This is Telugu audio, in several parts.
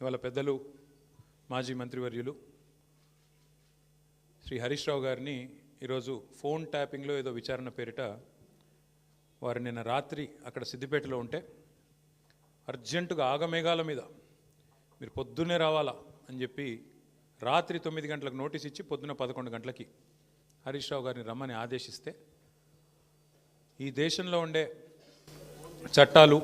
ఇవాళ పెద్దలు మాజీ మంత్రివర్యులు శ్రీ హరీష్ రావు గారిని ఈరోజు ఫోన్ ట్యాపింగ్లో ఏదో విచారణ పేరిట వారు నిన్న రాత్రి అక్కడ సిద్దిపేటలో ఉంటే అర్జెంటుగా ఆగమేఘాల మీద మీరు పొద్దున్నే రావాలా అని చెప్పి రాత్రి తొమ్మిది గంటలకు నోటీస్ ఇచ్చి పొద్దున్న పదకొండు గంటలకి హరీష్ రావు గారిని రమ్మని ఆదేశిస్తే ఈ దేశంలో ఉండే చట్టాలు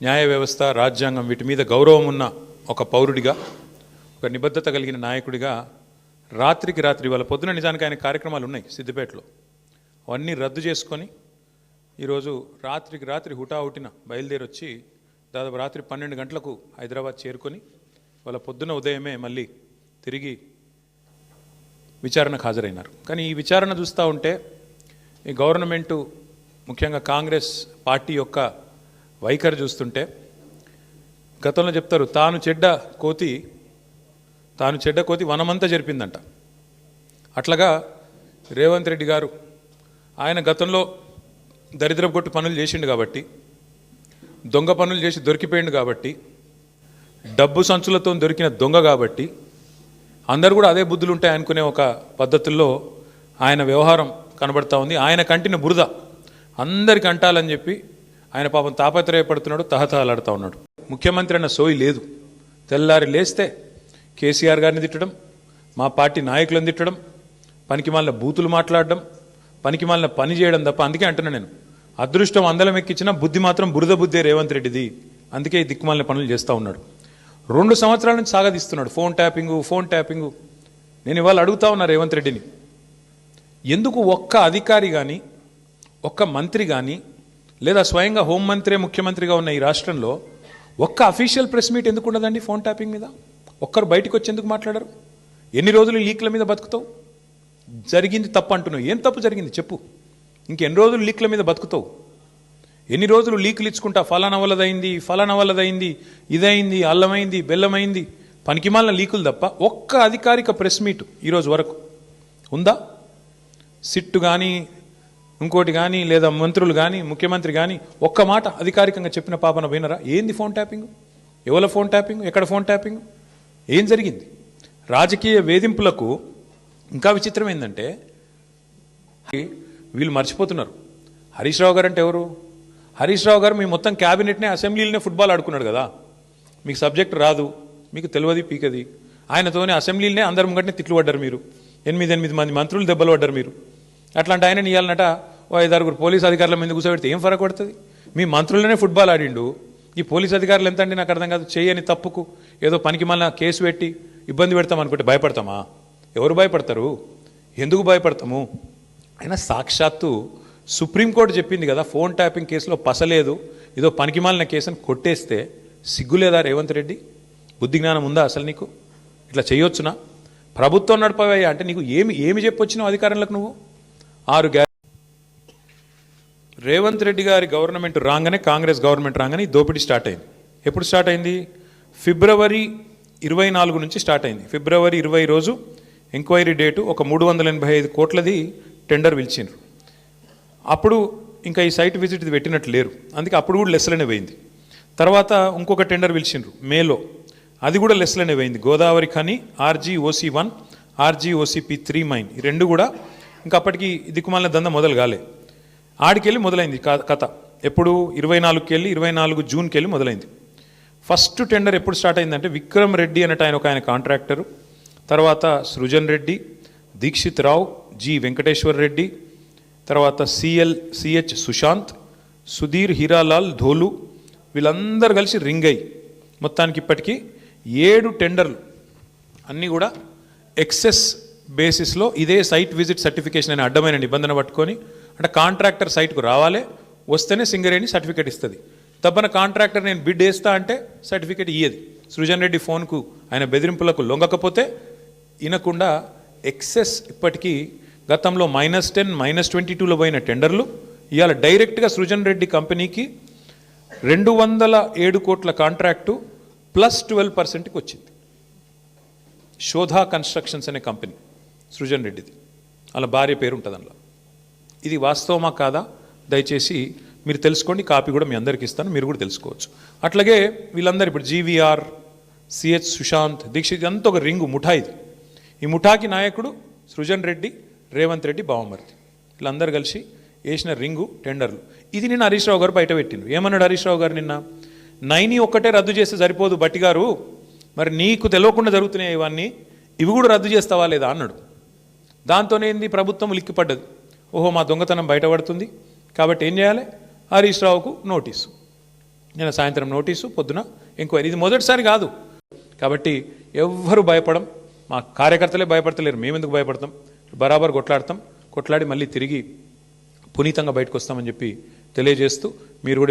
న్యాయ వ్యవస్థ రాజ్యాంగం వీటి మీద గౌరవం ఉన్న ఒక పౌరుడిగా ఒక నిబద్ధత కలిగిన నాయకుడిగా రాత్రికి రాత్రి వాళ్ళ పొద్దున నిజానికి ఆయన కార్యక్రమాలు ఉన్నాయి సిద్దిపేటలో. అవన్నీ రద్దు చేసుకొని ఈరోజు రాత్రికి రాత్రి హుటాహుటిన బయలుదేరి వచ్చి దాదాపు రాత్రి పన్నెండు గంటలకు హైదరాబాద్ చేరుకొని వాళ్ళ పొద్దున ఉదయమే మళ్ళీ తిరిగి విచారణకు హాజరైనారు. కానీ ఈ విచారణ చూస్తూ ఉంటే ఈ గవర్నమెంటు ముఖ్యంగా కాంగ్రెస్ పార్టీ యొక్క వైఖరి చూస్తుంటే గతంలో చెప్తారు తాను చెడ్డ కోతి తాను చెడ్డ కోతి వనమంతా జరిపిందంట. అట్లాగా రేవంత్ రెడ్డి గారు ఆయన గతంలో దరిద్రపు కొట్టు పనులు చేసిండు కాబట్టి దొంగ పనులు చేసి దొరికిపోయిండు కాబట్టి డబ్బు సంచులతో దొరికిన దొంగ కాబట్టి అందరు కూడా అదే బుద్ధులు ఉంటాయి అనుకునే ఒక పద్ధతుల్లో ఆయన వ్యవహారం కనబడతా ఉంది. ఆయన కంటిన బురద అందరికి అంటాలని చెప్పి ఆయన పాపం తాపత్రయపడుతున్నాడు తహతహలాడుతూ ఉన్నాడు. ముఖ్యమంత్రి అన్న సోయి లేదు. తెల్లారి లేస్తే కేసీఆర్ గారిని తిట్టడం మా పార్టీ నాయకులను తిట్టడం పనికి మాలిన బూతులు మాట్లాడడం పనికి మాలిన పని చేయడం తప్ప అందుకే అంటున్నా నేను. అదృష్టం అందలం ఎక్కించినా బుద్ధి మాత్రం బురద బుద్ధే రేవంత్ రెడ్డిది. అందుకే దిక్కుమాలిన పనులు చేస్తూ ఉన్నాడు. రెండు సంవత్సరాల నుంచి సాగదీస్తున్నాడు. Phone tapping phone tapping. నేను ఇవాళ అడుగుతా ఉన్నా రేవంత్ రెడ్డిని. ఎందుకు ఒక్క అధికారి కానీ ఒక్క మంత్రి కానీ లేదా స్వయంగా హోంమంత్రే ముఖ్యమంత్రిగా ఉన్న ఈ రాష్ట్రంలో ఒక్క అఫీషియల్ ప్రెస్ మీట్ ఎందుకు ఉండదండి ఫోన్ ట్యాపింగ్ మీద? ఒక్కరు బయటకు వచ్చి ఎందుకు మాట్లాడరు? ఎన్ని రోజులు లీక్ల మీద బతుకుతావు? జరిగింది తప్పు అంటున్నావు. ఏం తప్పు జరిగింది? చెప్పు. ఇంకెన్ని రోజులు లీక్ల మీద బతుకుతావు? ఎన్ని రోజులు లీకులు ఇచ్చుకుంటా? ఫలానా వల్లదైంది ఫలానా వల్లదైంది ఇదైంది అల్లమైంది బెల్లమైంది. పనికిమాలిన లీకులు తప్ప ఒక్క అధికారిక ప్రెస్ మీట్ ఈరోజు వరకు ఉందా? సిట్టు కానీ ఇంకోటి కానీ లేదా మంత్రులు కానీ ముఖ్యమంత్రి కానీ ఒక్క మాట అధికారికంగా చెప్పిన పాపన పోయినరా? ఏంది ఫోన్ ట్యాపింగ్ ఎవరి ఫోన్ ట్యాపింగ్ ఎక్కడ ఫోన్ ట్యాపింగ్ ఏం జరిగింది? రాజకీయ వేధింపులకు ఇంకా విచిత్రం ఏంటంటే వీళ్ళు మర్చిపోతున్నారు. హరీష్ రావు గారు అంటే ఎవరు? హరీష్ రావు గారు మీ మొత్తం క్యాబినెట్నే అసెంబ్లీలోనే ఫుట్బాల్ ఆడుకున్నాడు కదా. మీకు సబ్జెక్ట్ రాదు మీకు తెలియదు పీకది. ఆయనతోనే అసెంబ్లీలోనే అందరి ముంగట్నే తిట్లు పడ్డారు మీరు. ఎనిమిది ఎనిమిది మంది మంత్రులు దెబ్బలు పడ్డారు మీరు. అట్లాంటి ఆయన ఇవ్వాలన్నట ఐదారుగురు పోలీస్ అధికారుల మీద కూర్చోబెడితే ఏం ఫరక పడుతుంది? మీ మంత్రులనే ఫుట్బాల్ ఆడిండు. ఈ పోలీస్ అధికారులు ఎంత అండి నాకు అర్థం కాదు. చేయని తప్పుకు ఏదో పనికి మళ్ళీ కేసు పెట్టి ఇబ్బంది పెడతాం అనుకుంటే భయపడతామా? ఎవరు భయపడతారు? ఎందుకు భయపడతాము? అయినా సాక్షాత్తు సుప్రీంకోర్టు చెప్పింది కదా ఫోన్ ట్యాపింగ్ కేసులో పసలేదు. ఏదో పనికిమాలిన కేసు కేసుని కొట్టేస్తే సిగ్గులేదా రేవంత్ రెడ్డి? బుద్ధి జ్ఞానం ఉందా అసలు నీకు? ఇట్లా చేయొచ్చునా? ప్రభుత్వం నడపవయ్యా అంటే నీకు ఏమి ఏమి చెప్పొచ్చినావు అధికారంలోకి నువ్వు? ఆరు రేవంత్ రెడ్డి గారి గవర్నమెంట్ రాగానే కాంగ్రెస్ గవర్నమెంట్ రాగానే దోపిడీ స్టార్ట్ అయింది. ఎప్పుడు స్టార్ట్ అయింది? ఫిబ్రవరి ఇరవై నాలుగు నుంచి స్టార్ట్ అయింది. ఫిబ్రవరి ఇరవై రోజు ఎంక్వైరీ డేటు ఒక మూడు వందల ఎనభై ఐదు కోట్లది టెండర్ పిలిచిండ్రు. అప్పుడు ఇంకా ఈ సైట్ విజిట్ ఇది పెట్టినట్టు లేరు. అందుకే అప్పుడు కూడా లెస్లనే పోయింది. తర్వాత ఇంకొక టెండర్ పిలిచిండ్రు మేలో. అది కూడా లెస్లనే పోయింది. Godavarikhani RG OC one RG OCP three mine. ఈ రెండు కూడా ఇంకా అప్పటికి దిక్కుమాలిన దంద మొదలు కాలేదు ఆడికెళ్ళి మొదలైంది క- కథ. ఎప్పుడు? ఇరవై నాలుగుకి వెళ్ళి ఇరవై నాలుగు జూన్కి వెళ్ళి మొదలైంది. ఫస్ట్ టెండర్ ఎప్పుడు స్టార్ట్ అయిందంటే విక్రమ్ రెడ్డి అనేట ఆయన ఒక ఆయన కాంట్రాక్టరు. తర్వాత సృజన్ రెడ్డి దీక్షిత్ రావు జి వెంకటేశ్వర్ రెడ్డి తర్వాత సిఎల్ సిహెచ్ సుశాంత్ సుధీర్ హీరాలాల్ ధోలు వీళ్ళందరూ కలిసి రింగ్ అయ్యి మొత్తానికి ఇప్పటికీ ఏడు టెండర్లు. అన్నీ కూడా ఎక్సెస్ బేసిస్లో ఇదే సైట్ విజిట్ సర్టిఫికేషన్ అనే అడ్డమైన నిబంధన పట్టుకొని అంటే కాంట్రాక్టర్ సైట్కు రావాలి వస్తేనే సింగరేణి సర్టిఫికేట్ ఇస్తుంది. తప్పన కాంట్రాక్టర్ నేను బిడ్ వేస్తా అంటే సర్టిఫికేట్ ఇయ్యది. సృజన్ రెడ్డి ఫోన్కు ఆయన బెదిరింపులకు లొంగకపోతే వినకుండా ఎక్సెస్ ఇప్పటికీ గతంలో మైనస్ టెన్ మైనస్ ట్వంటీ టూలో పోయిన టెండర్లు. ఇవాళ డైరెక్ట్గా సృజన్ రెడ్డి కంపెనీకి రెండు వందల ఏడు కోట్ల కాంట్రాక్టు ప్లస్ ట్వెల్వ్ పర్సెంట్కి వచ్చింది. శోధా కన్స్ట్రక్షన్స్ అనే కంపెనీ సృజన్ రెడ్డిది. అలా భార్య పేరు ఉంటుంది అందులో. ఇది వాస్తవమా కాదా? దయచేసి మీరు తెలుసుకోండి కాపీ కూడా మీ అందరికి ఇస్తాను మీరు కూడా తెలుసుకోవచ్చు. అట్లాగే వీళ్ళందరూ ఇప్పుడు జీవీఆర్ సిహెచ్ సుశాంత్ దీక్షిత్ ఇదంతా ఒక రింగు ముఠా ఇది. ఈ ముఠాకి నాయకుడు సృజన్ రెడ్డి రేవంత్ రెడ్డి బావమర్తి వీళ్ళందరూ కలిసి వేసిన రింగు టెండర్లు. ఇది నిన్న హరీష్ రావు గారు బయట పెట్టిండు ఏమన్నాడు హరీష్ రావు గారు నిన్న? నైని ఒక్కటే రద్దు చేస్తే సరిపోదు బట్టి గారు మరి నీకు తెలియకుండా జరుగుతున్నాయి ఇవన్నీ? ఇవి కూడా రద్దు చేస్తావా లేదా? అన్నాడు. దాంతోనే ఏంది? ప్రభుత్వం లిక్కిపడ్డది ఓహో మా దొంగతనం బయటపడుతుంది. కాబట్టి ఏం చేయాలి? హరీష్ రావుకు నోటీసు. నేను సాయంత్రం నోటీసు పొద్దున ఎంక్వైరీ. ఇది మొదటిసారి కాదు. కాబట్టి ఎవ్వరు భయపడం మా కార్యకర్తలే భయపడతలేరు. మేమెందుకు భయపడతాం? బరాబర్ కొట్లాడతాం. కొట్లాడి మళ్ళీ తిరిగి పునీతంగా బయటకు వస్తామని చెప్పి తెలియజేస్తూ మీరు కూడా